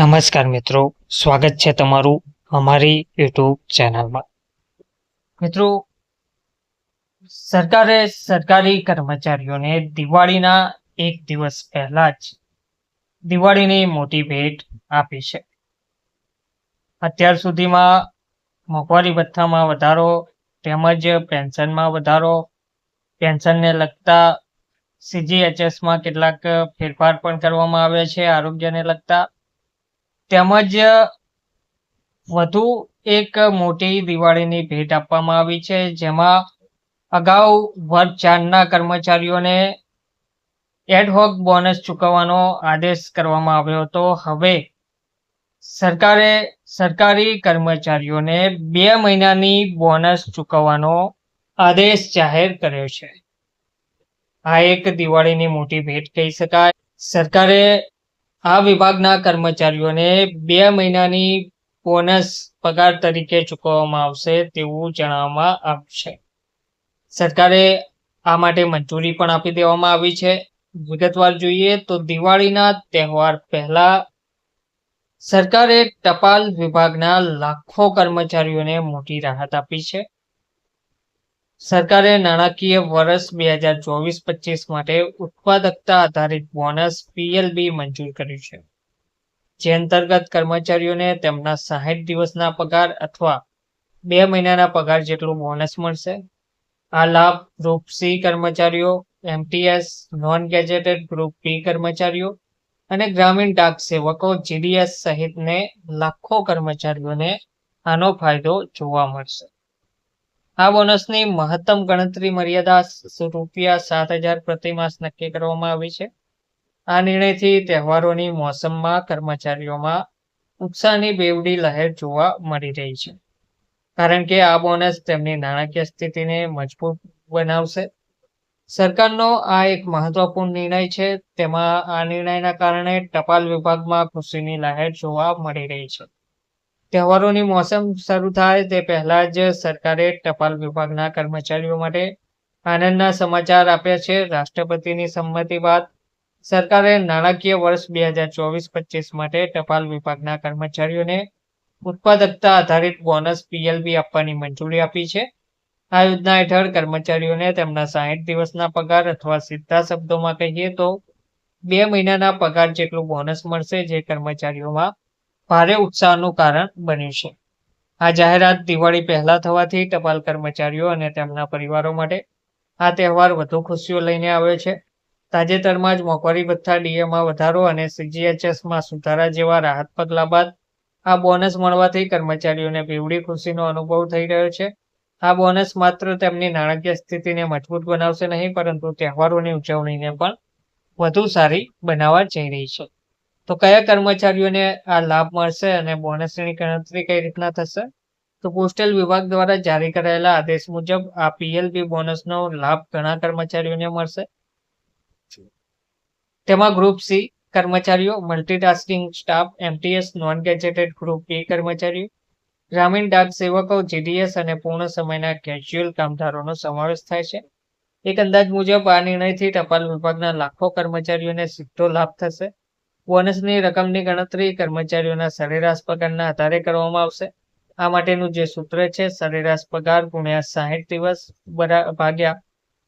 નમસ્કાર મિત્રો, સ્વાગત છે તમારું અમારી યુટ્યુબ ચેનલમાં. મિત્રો, સરકારે સરકારી કર્મચારીઓને દિવાળીના એક દિવસ પહેલા જ દિવાળીની મોટી ભેટ આપી છે. અત્યાર સુધીમાં મોંઘવારી ભથ્થામાં વધારો તેમજ પેન્શનમાં વધારો, પેન્શનને લગતા સીજીએચએસમાં કેટલાક ફેરફાર પણ કરવામાં આવ્યા છે આરોગ્યને લગતા. તેમજ વધુ એક મોટી દિવાળીની ભેટ આપવામાં આવી છે, જેમાં અગાઉ વર્ગ ચારના કર્મચારીઓને એડહોક બોનસ ચૂકવવાનો આદેશ કરવામાં આવ્યો હતો. હવે સરકારે સરકારી કર્મચારીઓને બે મહિનાની બોનસ ચૂકવવાનો આદેશ જાહેર કર્યો છે. આ એક દિવાળીની મોટી ભેટ કહી શકાય. સરકારે આ વિભાગના કર્મચારીઓને બે મહિનાની બોનસ પગાર તરીકે ચૂકવવામાં આવશે તેવું જણાવવામાં આવશે સરકારે આ માટે મંજૂરી પણ આપી દેવામાં આવી છે. વિગતવાર જોઈએ તો દિવાળીના તહેવાર પહેલા સરકારે ટપાલ વિભાગના લાખો કર્મચારીઓને મોટી રાહત આપી છે. સરકારે નાણાકીય વર્ષ બે હજાર ચોવીસ પચીસ માટે ઉત્પાદકતા આધારિત બોનસ પીએલબી મંજૂર કર્યું છે. જે અંતર્ગત કર્મચારીઓને તેમના સાહીઠ દિવસના પગાર અથવા બે મહિનાના પગાર જેટલું બોનસ મળશે. આ લાભ ગ્રુપ સી કર્મચારીઓ MTS non gazetted group B કર્મચારીઓ અને ગ્રામીણ ડાક સેવકો જીડીએસ સહિતને લાખો કર્મચારીઓને આનો ફાયદો જોવા મળશે. આ બોનસની મહત્તમ ગણતરી મર્યાદા રૂપિયા સાત હજાર પ્રતિ માસ નક્કી કરવામાં આવી છે. આ નિર્ણયથી તહેવારોની મોસમમાં કર્મચારીઓમાં ઉત્સાહની બેવડી લહેર જોવા મળી રહી છે. કારણ કે આ બોનસ તેમની નાણાકીય સ્થિતિને મજબૂત બનાવશે. સરકારનો આ એક મહત્વપૂર્ણ નિર્ણય છે. તેમાં આ નિર્ણયના કારણે ટપાલ વિભાગમાં ખુશીની લહેર જોવા મળી રહી છે. તહેવારોની મોસમ શરૂ થાય તે પહેલા જ સરકારે ટપાલ વિભાગના કર્મચારીઓ માટે આનંદના સમાચાર આપ્યા છે. રાષ્ટ્રપતિની સંમતિ બાદ સરકારે નાણાકીય વર્ષ બે હજાર ચોવીસ પચીસ માટે ટપાલ વિભાગના કર્મચારીઓને ઉત્પાદકતા આધારિત બોનસ પીએલબી આપવાની મંજૂરી આપી છે. આ યોજના હેઠળ કર્મચારીઓને તેમના સાહીઠ દિવસના પગાર અથવા સીધા શબ્દોમાં કહીએ તો બે મહિનાના પગાર જેટલું બોનસ મળશે જે કર્મચારીઓમાં ભારે ઉત્સાહનું કારણ બન્યું છે. આ જાહેરાત દિવાળી પહેલા થવાથી ટપાલ કર્મચારીઓ અને તેમના પરિવારો માટે આ તહેવાર વધુ ખુશીઓ લઈને આવ્યો છે. તાજેતરમાં જ મોંઘવારી ભથ્થા ડીએમાં વધારો અને સીજીએચએસમાં સુધારા જેવા રાહત પગલા બાદ આ બોનસ મળવાથી કર્મચારીઓને બેવડી ખુશીનો અનુભવ થઈ રહ્યો છે. આ બોનસ માત્ર તેમની નાણાકીય સ્થિતિને મજબૂત બનાવશે નહીં, પરંતુ તહેવારોની ઉજવણીને પણ વધુ સારી બનાવવા જઈ રહી છે. તો કયા કર્મચારીઓને આ લાભ મળશે અને બોનસની ગણતરી કઈ રીતના થશે? તો પોસ્ટલ વિભાગ દ્વારા જારી કરાયેલા આદેશ મુજબ આ પીએલબી બોનસનો લાભ ઘણા કર્મચારીઓને મળશે. તેમાં ગ્રુપ સી કર્મચારીઓ multitasking staff MTS non gazetted group B કર્મચારીઓ ગ્રામીણ ડાક સેવકો જીડીએસ અને પૂર્ણ સમયના કેઝ્યુઅલ કામદારોનો સમાવેશ થાય છે. એક અંદાજ મુજબ આ નિર્ણયથી ટપાલ વિભાગના લાખો કર્મચારીઓને સીધો લાભ થશે. બોનસની રકમની ગણતરી કર્મચારીઓના સરેરાશ પગારના આધારે કરવામાં આવશે. આ માટેનું જે સૂત્ર છે, સરેરાશ પગાર ગુણ્યા સાહીઠ દિવસ ભાગ્યા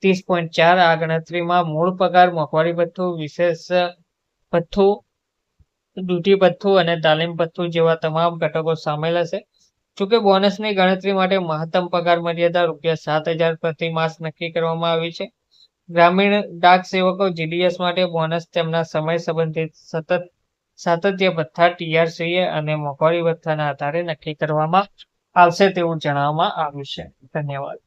ત્રીસ પોઈન્ટ ચાર આ ગણતરીમાં મૂળ પગાર મોંઘવારી ભથ્થું, વિશેષ ભથ્થું, ડ્યુટી ભથ્થું અને તાલીમ ભથ્થું જેવા તમામ ઘટકો સામેલ હશે. જોકે બોનસની ગણતરી માટે મહત્તમ પગાર મર્યાદા રૂપિયા સાત હજાર પ્રતિ માસ નક્કી કરવામાં આવી છે. ગ્રામીણ ડાક સેવકો જીડીએસ માટે બોનસ તેમના સમય સંબંધિત સતત સાતત્ય ભથ્થા ટીઆરસીએ અને મોંઘવારી ભથ્થાના આધારે નક્કી કરવામાં આવશે તેવું જણાવવામાં આવ્યું છે. ધન્યવાદ.